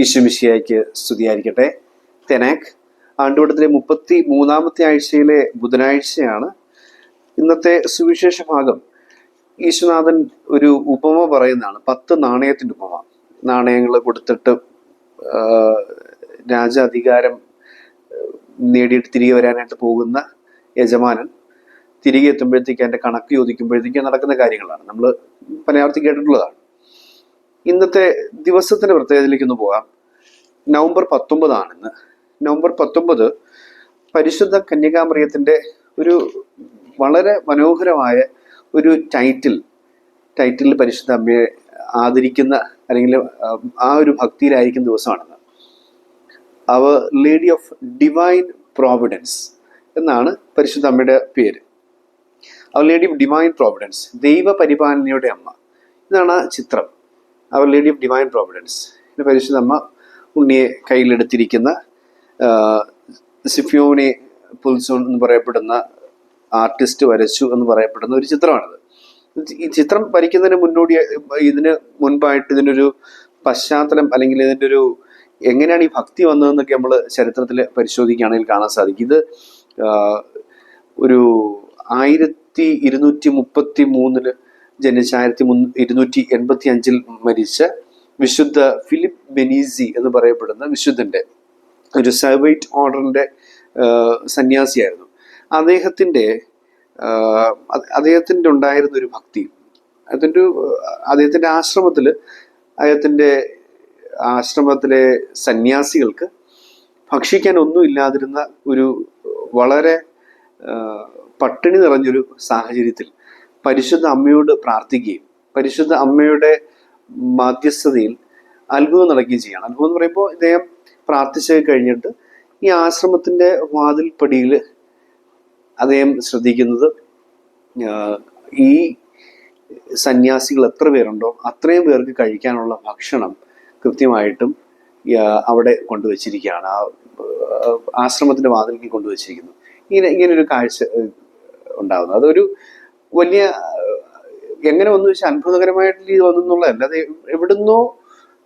ഈശുമിശിയായിക്ക് സ്തുതിയായിരിക്കട്ടെ. തെനാക് ആണ്ടുവട്ടത്തിലെ മുപ്പത്തി മൂന്നാമത്തെ ആഴ്ചയിലെ ബുധനാഴ്ചയാണ് ഇന്നത്തെ സുവിശേഷ ഭാഗം. ഈശുനാഥൻ ഒരു ഉപമ പറയുന്നതാണ് പത്ത് നാണയത്തിന്റെ ഉപമ. നാണയങ്ങൾ കൊടുത്തിട്ട് രാജ രാജാധികാരം നേടിയിട്ട് തിരികെ വരാനായിട്ട് പോകുന്ന യജമാനൻ തിരികെ എത്തുമ്പോഴത്തേക്ക് അതിന്റെ കണക്ക് ചോദിക്കുമ്പോഴത്തേക്ക് നടക്കുന്ന കാര്യങ്ങളാണ്. നമ്മൾ പലയാർത്ഥി കേട്ടിട്ടുള്ളതാണ്. ഇന്നത്തെ ദിവസത്തിന്റെ പ്രത്യേകതയിലേക്ക് ഒന്ന് പോകാം. നവംബർ പത്തൊമ്പതാണ് ഇന്ന് നവംബർ പത്തൊമ്പത് പരിശുദ്ധ കന്യകാമറിയത്തിന്റെ ഒരു വളരെ മനോഹരമായ ഒരു ടൈറ്റിൽ ടൈറ്റിൽ പരിശുദ്ധ അമ്മയെ ആദരിക്കുന്ന അല്ലെങ്കിൽ ആ, ഒരു ഭക്തിയിലായിരിക്കുന്ന ദിവസമാണെന്ന്. അവ ലേഡി ഓഫ് ഡിവൈൻ പ്രോവിഡൻസ് എന്നാണ് പരിശുദ്ധ അമ്മയുടെ പേര്. അവ ലേഡി ഓഫ് ഡിവൈൻ പ്രോവിഡൻസ് ദൈവ പരിപാലനയുടെ അമ്മ. ഇതാണ് ചിത്രം. അവർ ലേഡി ഓഫ് ഡിവൈൻ പ്രോവിഡൻസ് പിന്നെ പരിശുദ്ധമ്മ ഉണ്ണിയെ കയ്യിലെടുത്തിരിക്കുന്ന സിഫ്യോനെ പുൽസോൺ എന്ന് പറയപ്പെടുന്ന ആർട്ടിസ്റ്റ് വരച്ചു എന്ന് പറയപ്പെടുന്ന ഒരു ചിത്രമാണിത്. ഈ ചിത്രം വരയ്ക്കുന്നതിന് മുന്നോടി ഇതിന് മുൻപായിട്ട് ഇതിനൊരു പശ്ചാത്തലം അല്ലെങ്കിൽ ഇതിന്റെ ഒരു എങ്ങനെയാണ് ഈ ഭക്തി വന്നതെന്നൊക്കെ നമ്മൾ ചരിത്രത്തിൽ പരിശോധിക്കുകയാണെങ്കിൽ കാണാൻ സാധിക്കും. ഇത് ഒരു ആയിരത്തി ഇരുന്നൂറ്റി മുപ്പത്തി മൂന്നിൽ ജനിച്ച ആയിരത്തി മുൻ ഇരുന്നൂറ്റി എൺപത്തി അഞ്ചിൽ മരിച്ച വിശുദ്ധ ഫിലിപ്പ് ബെനീസി എന്ന് പറയപ്പെടുന്ന വിശുദ്ധന്റെ ഒരു സർവൈറ്റ് ഓർഡറിന്റെ സന്യാസിയായിരുന്നു. അദ്ദേഹത്തിന്റെ അ- അദ്ദേഹത്തിന്റെ ഉണ്ടായിരുന്ന ഒരു ഭക്തി അതിന്റെ അദ്ദേഹത്തിന്റെ ആശ്രമത്തിൽ അദ്ദേഹത്തിന്റെ ആശ്രമത്തിലെ സന്യാസികൾക്ക് ഭക്ഷിക്കാൻ ഒന്നും ഇല്ലാതിരുന്ന ഒരു വളരെ പട്ടിണി നിറഞ്ഞൊരു സാഹചര്യത്തിൽ പരിശുദ്ധ അമ്മയോട് പ്രാർത്ഥിക്കുകയും പരിശുദ്ധ അമ്മയുടെ മാധ്യസ്ഥതയിൽ അത്ഭുതം നടക്കുകയും ചെയ്യണം. അത്ഭുതം എന്ന് പറയുമ്പോൾ ഇദ്ദേഹം പ്രാർത്ഥിച്ച് കഴിഞ്ഞിട്ട് ഈ ആശ്രമത്തിന്റെ വാതിൽപ്പടിയിൽ അദ്ദേഹം ശ്രദ്ധിക്കുന്നത് ഈ സന്യാസികൾ എത്ര പേരുണ്ടോ അത്രയും പേർക്ക് കഴിക്കാനുള്ള ഭക്ഷണം കൃത്യമായിട്ടും അവിടെ കൊണ്ടുവച്ചിരിക്കുകയാണ്. ആ ആശ്രമത്തിന്റെ വാതിൽക്ക് കൊണ്ടുവച്ചിരിക്കുന്നു. ഇങ്ങനെ ഇങ്ങനെ ഒരു കാഴ്ച ഉണ്ടാകുന്നു അതൊരു വലിയ എങ്ങനെ വന്നു വെച്ചാൽ അത്ഭുതകരമായിട്ട് ഇത് വന്നെന്നുള്ളതല്ല. അത് എവിടുന്നോ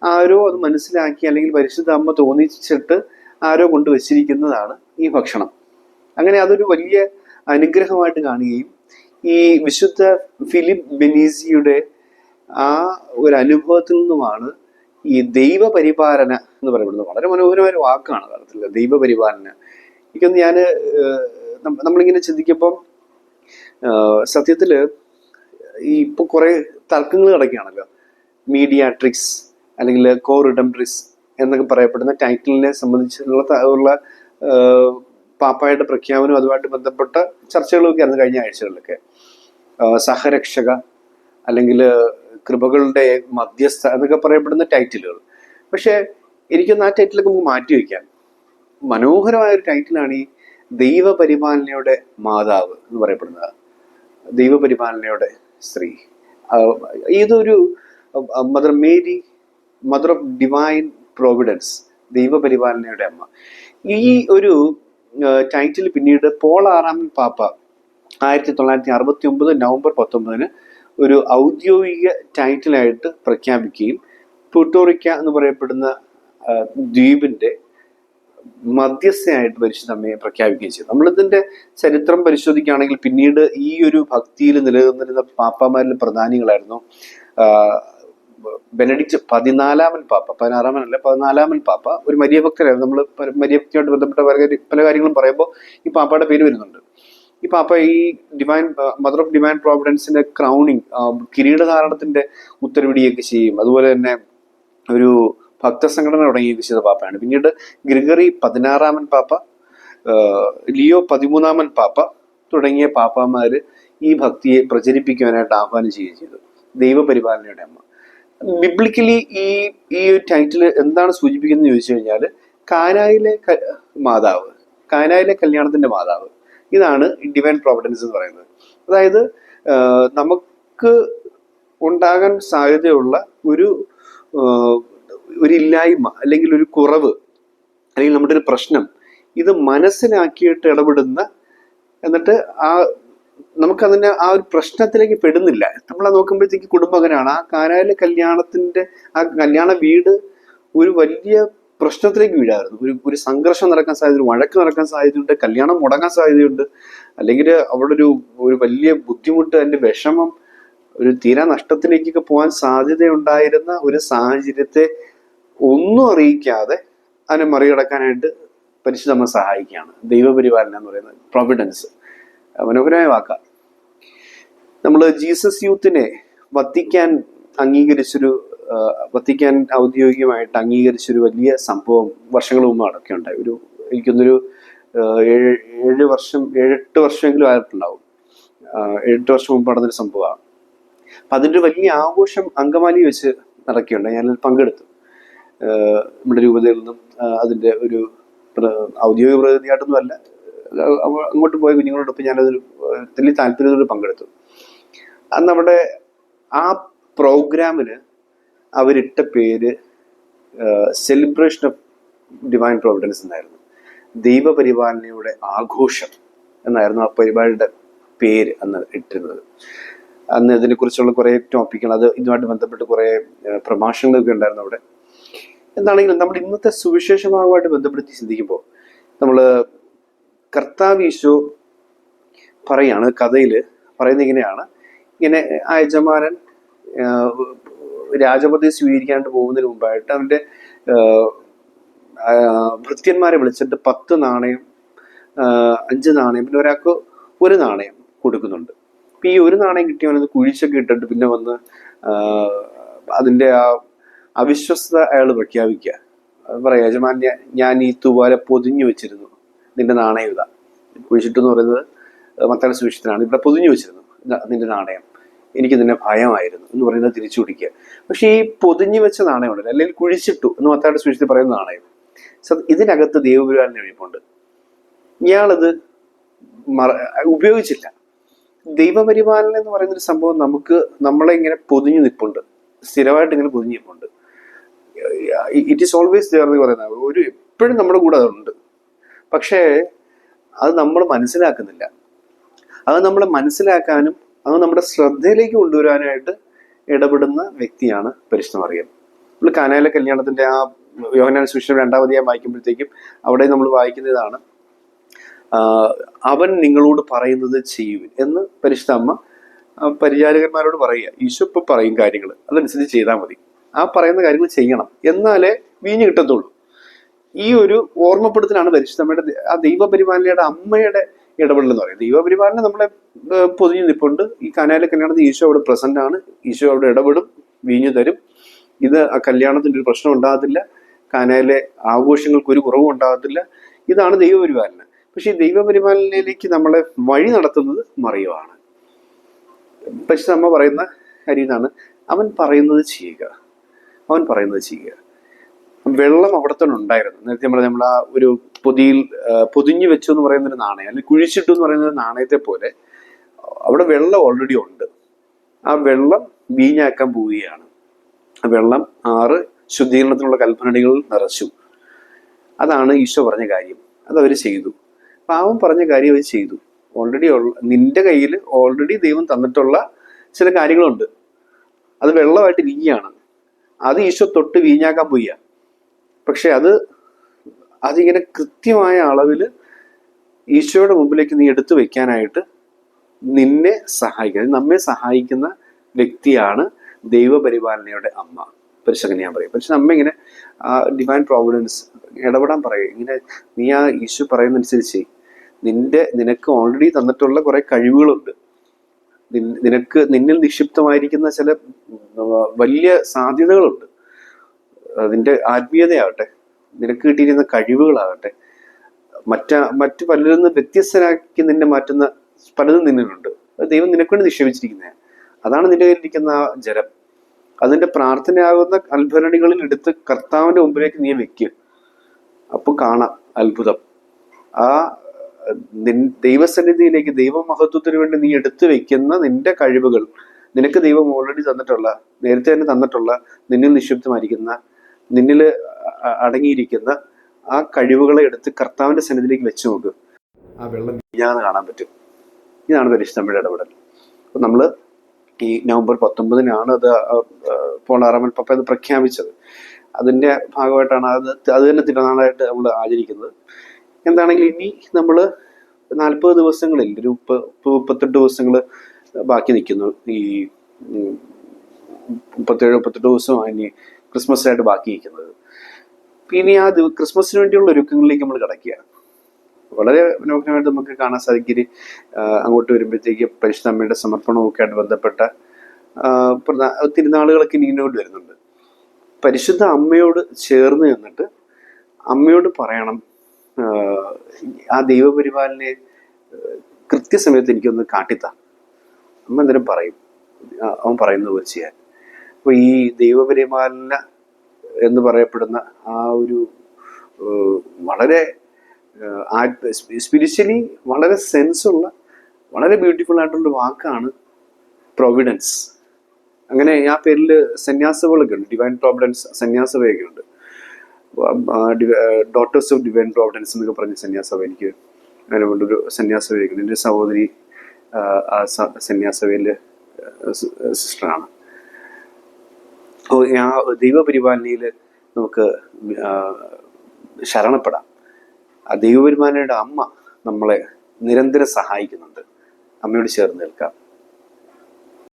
ആരോ അത് മനസ്സിലാക്കി അല്ലെങ്കിൽ പരിശുദ്ധ അമ്മ തോന്നിച്ചിട്ട് ആരോ കൊണ്ടുവച്ചിരിക്കുന്നതാണ് ഈ ഭക്ഷണം. അങ്ങനെ അതൊരു വലിയ അനുഗ്രഹമായിട്ട് കാണുകയും ഈ വിശുദ്ധ ഫിലിപ്പ് ബെനീസിയുടെ ആ ഒരു അനുഭവത്തിൽ നിന്നുമാണ് ഈ ദൈവപരിപാലന എന്ന് പറയുന്നത്. വളരെ മനോഹരമായ ഒരു വാക്കാണ് യഥാർത്ഥത്തിൽ ദൈവപരിപാലന. എനിക്കൊന്ന് ഞാൻ നമ്മളിങ്ങനെ ചിന്തിക്കുമ്പം ആഹ് സത്യത്തിൽ ഈ ഇപ്പൊ കുറെ തർക്കങ്ങൾ കിടക്കുകയാണല്ലോ മീഡിയാട്രിക്സ് അല്ലെങ്കിൽ കോറിഡംട്രിക്സ് എന്നൊക്കെ പറയപ്പെടുന്ന ടൈറ്റിലിനെ സംബന്ധിച്ചുള്ള ഉള്ള പാപ്പായുടെ പ്രഖ്യാപനം അതുമായിട്ട് ബന്ധപ്പെട്ട ചർച്ചകളൊക്കെ ആയിരുന്നു കഴിഞ്ഞ ആഴ്ചകളിലൊക്കെ. സഹരക്ഷക അല്ലെങ്കിൽ കൃപകളുടെ മധ്യസ്ഥ എന്നൊക്കെ പറയപ്പെടുന്ന ടൈറ്റിലുകൾ പക്ഷേ എനിക്കൊന്ന് ആ ടൈറ്റിലൊക്കെ നമുക്ക് മാറ്റി വയ്ക്കാം. മനോഹരമായ ഒരു ടൈറ്റിലാണ് ഈ ദൈവപരിപാലനയുടെ മാതാവ് എന്ന് പറയപ്പെടുന്നത്. ദൈവപരിപാലനയുടെ സ്ത്രീ. ഇതൊരു mother Mary mother of divine providence ദൈവപരിപാലനയുടെ അമ്മ. ഈ ഒരു ടൈറ്റിൽ പിന്നീട് പോൾ ആറാമൻ പാപ്പ ആയിരത്തി തൊള്ളായിരത്തി അറുപത്തി ഒമ്പത് നവംബർ പത്തൊമ്പതിന് ഒരു ഔദ്യോഗിക ടൈറ്റിലായിട്ട് പ്രഖ്യാപിക്കുകയും പുട്ടോറിക്ക എന്ന് പറയപ്പെടുന്ന ദ്വീപിന്റെ മധ്യസ്ഥയായിട്ട് പരിശുദ്ധ അമ്മയെ പ്രഖ്യാപിക്കുകയും ചെയ്തു. നമ്മളിതിന്റെ ചരിത്രം പരിശോധിക്കുകയാണെങ്കിൽ പിന്നീട് ഈ ഒരു ഭക്തിയിൽ നിലനിന്നിരുന്ന പാപ്പമാരിൽ പ്രധാനികളായിരുന്നു ബെനഡിക്ട് പതിനാലാമൻ പാപ്പ പതിനാറാമൻ അല്ല പതിനാലാമൻ പാപ്പ ഒരു മരിയ ഭക്തരായിരുന്നു നമ്മൾ മരിയ ഭക്തിയായിട്ട് ബന്ധപ്പെട്ട പല കാര്യങ്ങളും പറയുമ്പോൾ ഈ പാപ്പയുടെ പേര് വരുന്നുണ്ട്. ഈ പാപ്പ ഈ ഡിവൈൻ മദർ ഓഫ് ഡിവൈൻ പ്രോവിഡൻസിന്റെ ക്രൗണിങ് കിരീടധാരണത്തിന്റെ ഉത്തരവിടിയൊക്കെ ചെയ്യും. അതുപോലെ തന്നെ ഒരു ഭക്തസംഘടന തുടങ്ങിയ വിശുദ്ധ പാപ്പയാണ് പിന്നീട് ഗ്രിഗറി പതിനാറാമൻ പാപ്പ ലിയോ പതിമൂന്നാമൻ പാപ്പ തുടങ്ങിയ പാപ്പമാര് ഈ ഭക്തിയെ പ്രചരിപ്പിക്കുവാനായിട്ട് ആഹ്വാനം ചെയ്യുകയും ചെയ്തു. ദൈവപരിപാലനയുടെ അമ്മ. ബിബ്ലിക്കലി ഈ ഈ ടൈറ്റിൽ എന്താണ് സൂചിപ്പിക്കുന്നത് ചോദിച്ചു കഴിഞ്ഞാൽ കാനായിലെ മാതാവ് കാനായിലെ കല്യാണത്തിന്റെ മാതാവ്. ഇതാണ് ഡിവൈൻ പ്രോവിഡൻസ് എന്ന് പറയുന്നത്. അതായത് നമുക്ക് ഉണ്ടാകാൻ സാധ്യതയുള്ള ഒരു ഒരു ഇല്ലായ്മ അല്ലെങ്കിൽ ഒരു കുറവ് അല്ലെങ്കിൽ നമ്മുടെ ഒരു പ്രശ്നം ഇത് മനസ്സിലാക്കിയിട്ട് ഇടപെടുന്ന എന്നിട്ട് ആ നമുക്കതിന്റെ ആ ഒരു പ്രശ്നത്തിലേക്ക് പെടുന്നില്ല. നമ്മൾ നോക്കുമ്പോഴത്തേക്ക് കുടുംബം അങ്ങനെയാണ് ആ കാനായിലെ കല്യാണത്തിന്റെ ആ കല്യാണ വീട് ഒരു വലിയ പ്രശ്നത്തിലേക്ക് വീഴായിരുന്നു. ഒരു ഒരു സംഘർഷം നടക്കാൻ സാധ്യത വഴക്ക് നടക്കാൻ സാധ്യതയുണ്ട് കല്യാണം മുടങ്ങാൻ സാധ്യതയുണ്ട് അല്ലെങ്കിൽ അവിടെ ഒരു ഒരു വലിയ ബുദ്ധിമുട്ട് അതിന്റെ വിഷമം ഒരു തീരാ നഷ്ടത്തിലേക്കൊക്കെ പോകാൻ സാധ്യതയുണ്ടായിരുന്ന ഒരു സാഹചര്യത്തെ ഒന്നും അറിയിക്കാതെ അതിനെ മറികടക്കാനായിട്ട് പരിശുദ്ധ നമ്മൾ സഹായിക്കുകയാണ്. ദൈവപരിപാലനം എന്ന് പറയുന്നത് പ്രൊവിഡൻസ് മനോഹരമായ വാക്ക. നമ്മൾ ജീസസ് യൂത്തിനെ വത്തിക്കാൻ അംഗീകരിച്ചൊരു വത്തിക്കാൻ ഔദ്യോഗികമായിട്ട് അംഗീകരിച്ചൊരു വലിയ സംഭവം വർഷങ്ങൾ മുമ്പ് അടക്കം ഉണ്ടായി. ഒരു എനിക്കൊന്നൊരു ഏഴ് ഏഴ് വർഷം ഏഴെട്ട് വർഷമെങ്കിലും ആയിട്ടുണ്ടാവും. ഏഴെട്ട് വർഷം മുമ്പ് നടന്നൊരു സംഭവമാണ്. അപ്പം അതിന്റെ വലിയ ആഘോഷം അങ്കമാലി വെച്ച് നടക്കുകയുണ്ടായി. ഞാനതിൽ പങ്കെടുത്തു. നമ്മുടെ രൂപതയിൽ നിന്നും അതിന്റെ ഒരു ഔദ്യോഗിക പ്രതിനിധിയായിട്ടൊന്നും അല്ല. അങ്ങോട്ട് പോയ കുഞ്ഞുങ്ങളോടൊപ്പം ഞാനതൊരു വലിയ താല്പര്യത്തോട് പങ്കെടുത്തു. അന്ന് നമ്മുടെ ആ പ്രോഗ്രാമിന് അവരിട്ട പേര് സെലിബ്രേഷൻ ഓഫ് ഡിവൈൻ പ്രോവിഡൻസ് എന്നായിരുന്നു. ദൈവപരിപാലനയുടെ ആഘോഷം എന്നായിരുന്നു ആ പരിപാടിയുടെ പേര് അന്ന് ഇട്ടിരുന്നത്. അന്ന് ഇതിനെക്കുറിച്ചുള്ള കുറേ ടോപ്പിക്കുകൾ അത് ഇതുമായിട്ട് ബന്ധപ്പെട്ട് കുറേ പ്രഭാഷണങ്ങളൊക്കെ ഉണ്ടായിരുന്നു അവിടെ. എന്താണെങ്കിലും നമ്മൾ ഇന്നത്തെ സുവിശേഷമാകുമായിട്ട് ബന്ധപ്പെടുത്തി ചിന്തിക്കുമ്പോൾ നമ്മൾ കർത്താവ് യേശു പറയാണ് കഥയിൽ പറയുന്നത് ഇങ്ങനെയാണ്. ഇങ്ങനെ ആ യജമാനൻ രാജപതി സ്വീകരിക്കാണ്ട് പോകുന്നതിന് മുമ്പായിട്ട് അവന്റെ ഭൃത്യന്മാരെ വിളിച്ചിട്ട് പത്ത് നാണയം അഞ്ച് നാണയം പിന്നെ ഒരാൾക്ക് ഒരു നാണയം കൊടുക്കുന്നുണ്ട്. ഈ ഒരു നാണയം കിട്ടിയവനത് കുഴിച്ചൊക്കെ ഇട്ടിട്ട് പിന്നെ വന്ന് അതിന്റെ ആ അവിശ്വസ്തത അയാൾ പ്രഖ്യാപിക്കുക. പറയുക യജമാന്യ ഞാൻ ഈ തൂവാല പൊതിഞ്ഞു വെച്ചിരുന്നു. നിന്റെ നാണയം ഇതാ. കുഴിച്ചിട്ട് എന്ന് പറയുന്നത് മത്തായ സുവിശേഷത്തിനാണ് ഇവിടെ പൊതിഞ്ഞു വെച്ചിരുന്നു. നിന്റെ നാണയം. എനിക്ക് നിന്നെ ഭയമായിരുന്നു. എന്ന് പറയുന്നത് തിരിച്ചു പിടിക്കുക. പക്ഷേ ഈ പൊതിഞ്ഞു വെച്ച നാണയം ഉണ്ടല്ലോ അല്ലെങ്കിൽ കുഴിച്ചിട്ടു എന്ന് മത്താടെ സുവിശേഷത്തിൽ പറയുന്ന നാണയം. ഇതിനകത്ത് ദൈവപരിപാലന എഴുപ്പുണ്ട് ഇയാളത് മറ ഉപയോഗിച്ചില്ല. ദൈവപരിപാലനം എന്ന് പറയുന്ന ഒരു സംഭവം നമുക്ക് നമ്മളെ ഇങ്ങനെ പൊതിഞ്ഞു നിൽപ്പുണ്ട് സ്ഥിരമായിട്ട് ഇങ്ങനെ പൊതിഞ്ഞു നിൽപ്പുണ്ട് ഇറ്റ് ഈസ് ഓൾവേസ് ദർ എന്ന് പറയുന്നത്. ഒരു എപ്പോഴും നമ്മുടെ കൂടെ അതുണ്ട്. പക്ഷേ അത് നമ്മൾ മനസ്സിലാക്കുന്നില്ല. അത് നമ്മൾ മനസ്സിലാക്കാനും അത് നമ്മുടെ ശ്രദ്ധയിലേക്ക് കൊണ്ടുവരാനായിട്ട് ഇടപെടുന്ന വ്യക്തിയാണ് പരിശുദ്ധ മറിയം നമ്മൾ കാനായിലെ കല്യാണത്തിന്റെ ആ യോഹനാൻ സുവിശേഷം രണ്ടാമതിയായി വായിക്കുമ്പോഴത്തേക്കും അവിടെ നമ്മൾ വായിക്കുന്നതാണ് അവൻ നിങ്ങളോട് പറയുന്നത് ചെയ്യുവിൻ എന്ന് പരിശുദ്ധ അമ്മ പരിചാരകന്മാരോട് പറയുക. ഈശോ ഇപ്പൊ പറയും കാര്യങ്ങൾ. അതനുസരിച്ച് ചെയ്താൽ മതി. ആ പറയുന്ന കാര്യങ്ങൾ ചെയ്യണം. എന്നാലേ വീഞ്ഞ് കിട്ടത്തുള്ളൂ. ഈ ഒരു ഓർമ്മപ്പെടുത്തലാണ് പരിശുദ്ധമ്മയുടെ ആ ദൈവപരിപാലനയുടെ അമ്മയുടെ ഇടപെടൽ എന്ന് പറയുന്നത്. ദൈവപരിപാലന നമ്മളെ പൊതിഞ്ഞു നിൽപ്പുണ്ട് ഈ കനാലിലെ കല്യാണത്തിൽ ഈശോ അവിടെ പ്രസന്റ് ആണ് ഈശോ അവിടെ ഇടപെടും വീഞ്ഞു തരും. ഇത് ആ കല്യാണത്തിന്റെ ഒരു പ്രശ്നം ഉണ്ടാകത്തില്ല. കാനായിലെ ആഘോഷങ്ങൾക്ക് ഒരു കുറവും ഉണ്ടാകത്തില്ല. ഇതാണ് ദൈവപരിപാലന. പക്ഷേ ഈ ദൈവപരിപാലനയിലേക്ക് നമ്മളെ വഴി നടത്തുന്നത് മറിയുവാണ് പക്ഷെ അമ്മ പറയുന്ന കാര്യം ഇതാണ്. അവൻ പറയുന്നത് ചെയ്യുക. അവൻ പറയുന്നത് ചെയ്യുക. വെള്ളം അവിടെ തന്നെ ഉണ്ടായിരുന്നു. നേരത്തെ നമ്മൾ നമ്മൾ ആ ഒരു പൊതിയിൽ പൊതിഞ്ഞു വെച്ചു എന്ന് പറയുന്ന ഒരു നാണയം അല്ലെങ്കിൽ കുഴിച്ചിട്ടു എന്ന് പറയുന്ന ഒരു നാണയത്തെ പോലെ അവിടെ വെള്ളം ഓൾറെഡി ഉണ്ട്. ആ വെള്ളം വീഞ്ഞാക്കാൻ പോവുകയാണ്. ആ വെള്ളം ആറ് ശുദ്ധീകരണത്തിനുള്ള കൽപ്പനടികൾ നിറച്ചു. അതാണ് ഈശോ പറഞ്ഞ കാര്യം. അത് അവർ ചെയ്തു. പാവം പറഞ്ഞ കാര്യം അവർ ചെയ്തു. ഓൾറെഡി നിന്റെ കയ്യിൽ ഓൾറെഡി ദൈവം തന്നിട്ടുള്ള ചില കാര്യങ്ങളുണ്ട്. അത് വെള്ളമായിട്ട് ഇരിക്കുകയാണ്. അത് ഈശോ തൊട്ട് വീഞ്ഞാക്കാൻ പോയ പക്ഷെ അത് അതിങ്ങനെ കൃത്യമായ അളവിൽ ഈശോയുടെ മുമ്പിലേക്ക് നീ എടുത്തു വെക്കാനായിട്ട് നിന്നെ സഹായിക്കുന്നത് നമ്മെ സഹായിക്കുന്ന വ്യക്തിയാണ് ദൈവപരിപാലനയുടെ അമ്മ. പരിശകൻ ഞാൻ പറയും. പക്ഷെ നമ്മ ഇങ്ങനെ ഡിവൈൻ പ്രോവിഡൻസ് ഇടപെടാൻ പറയും. ഇങ്ങനെ നീ ആ ഈശോ പറയുന്നതനുസരിച്ച് നിന്റെ നിനക്ക് ഓൾറെഡി തന്നിട്ടുള്ള കുറെ കഴിവുകളുണ്ട്. നിനക്ക് നിന്നിൽ നിക്ഷിപ്തമായിരിക്കുന്ന ചില വലിയ സാധ്യതകളുണ്ട്. അതിന്റെ ആത്മീയതയാവട്ടെ നിനക്ക് കിട്ടിയിരുന്ന കഴിവുകളാകട്ടെ മറ്റ മറ്റു പലരിൽ നിന്ന് വ്യത്യസ്തരാക്കി നിന്നെ മാറ്റുന്ന പലതും നിന്നിലുണ്ട്. അത് ദൈവം നിനക്ക് വേണ്ടി നിക്ഷേപിച്ചിരിക്കുന്നത് അതാണ് നിന്റെ കയ്യിലിരിക്കുന്ന ജലം. അതിന്റെ പ്രാർത്ഥനയാകുന്ന അത്ഭുതണികളിൽ എടുത്ത് കർത്താവിന്റെ മുമ്പിലേക്ക് നീ വെക്കുക അപ്പൊ കാണാം അത്ഭുതം. ആ ദൈവസന്നിധിയിലേക്ക് ദൈവമഹത്വത്തിന് വേണ്ടി നീ എടുത്തു വെക്കുന്ന നിന്റെ കഴിവുകൾ നിനക്ക് ദൈവം ഓൾറെഡി തന്നിട്ടുള്ള നേരത്തെ തന്നെ തന്നിട്ടുള്ള നിന്നിൽ നിക്ഷിപ്തമായിരിക്കുന്ന നിന്നിൽ അടങ്ങിയിരിക്കുന്ന ആ കഴിവുകളെ എടുത്ത് കർത്താവിന്റെ സന്നിധിയിലേക്ക് വെച്ച് നോക്ക്. ആ വെള്ളം വീഴാതെ കാണാൻ പറ്റും. ഇതാണ് പരിശുദ്ധമ്മയുടെ ഇടപെടൽ. അപ്പൊ നമ്മൾ ഈ നവംബർ പത്തൊമ്പതിനാണ് അത് ആറാമൻ പപ്പ അത് പ്രഖ്യാപിച്ചത്. അതിന്റെ ഭാഗമായിട്ടാണ് അത് അത് തന്നെ തിരുനാളായിട്ട് നമ്മൾ ആചരിക്കുന്നത്. എന്താണെങ്കിലും ഇനി നമ്മൾ നാൽപ്പത് ദിവസങ്ങളിൽ ഒരു മുപ്പ മുപ്പത് മുപ്പത്തെട്ട് ദിവസങ്ങൾ ബാക്കി നിൽക്കുന്നു. ഈ മുപ്പത്തേഴ് മുപ്പത്തെട്ട് ദിവസമാണ് ഇനി ക്രിസ്മസ് ആയിട്ട് ബാക്കി നിൽക്കുന്നത്. പിന്നെ ആ ക്രിസ്മസിന് വേണ്ടിയുള്ള ഒരുക്കങ്ങളിലേക്ക് നമ്മൾ കിടക്കുക വളരെ മനോഹരമായിട്ട് നമുക്ക് കാണാൻ സാധിക്കും. അങ്ങോട്ട് വരുമ്പോഴത്തേക്ക് പരിശുദ്ധമ്മയുടെ സമർപ്പണവും ഒക്കെ ആയിട്ട് ബന്ധപ്പെട്ട തിരുനാളുകളൊക്കെ ഇങ്ങോട്ട് വരുന്നുണ്ട്. പരിശുദ്ധ അമ്മയോട് ചേർന്ന് നിന്നിട്ട് അമ്മയോട് പറയണം. ആ, ദൈവപരിപാലനെ കൃത്യസമയത്ത് എനിക്കൊന്ന് കാട്ടിത്താ. അമ്മ എന്തിനും പറയും അവൻ പറയുന്നത് പോലെ ചെയ്യാൻ. അപ്പൊ ഈ ദൈവപരിപാലന എന്ന് പറയപ്പെടുന്ന ആ ഒരു വളരെ സ്പിരിച്വലി വളരെ സെൻസുള്ള വളരെ ബ്യൂട്ടിഫുൾ ആയിട്ടുള്ള വാക്കാണ് പ്രൊവിഡൻസ് അങ്ങനെ ആ പേരിൽ സന്യാസകളൊക്കെ ഉണ്ട്. ഡിവൈൻ പ്രോവിഡൻസ് സന്യാസവയൊക്കെ ഉണ്ട്. ഡോട്ടേഴ്സ് ഓഫ് ഡിവൈൻ പ്രോവിഡൻസ് എന്നൊക്കെ പറഞ്ഞ സന്യാസഭ എനിക്ക് സന്യാസവയൊക്കെ ഉണ്ട് എന്റെ സഹോദരി ആ, ആ സ- സന്യാസഭയിലെ സിസ്റ്ററാണ്. അപ്പോൾ ആ ദൈവപരിപാലനയിൽ നമുക്ക് ശരണപ്പെടാം. ആ ദൈവപരിപാലനയുടെ അമ്മ നമ്മളെ നിരന്തരം സഹായിക്കുന്നുണ്ട്. അമ്മയോട് ചേർന്ന് നിൽക്കാം.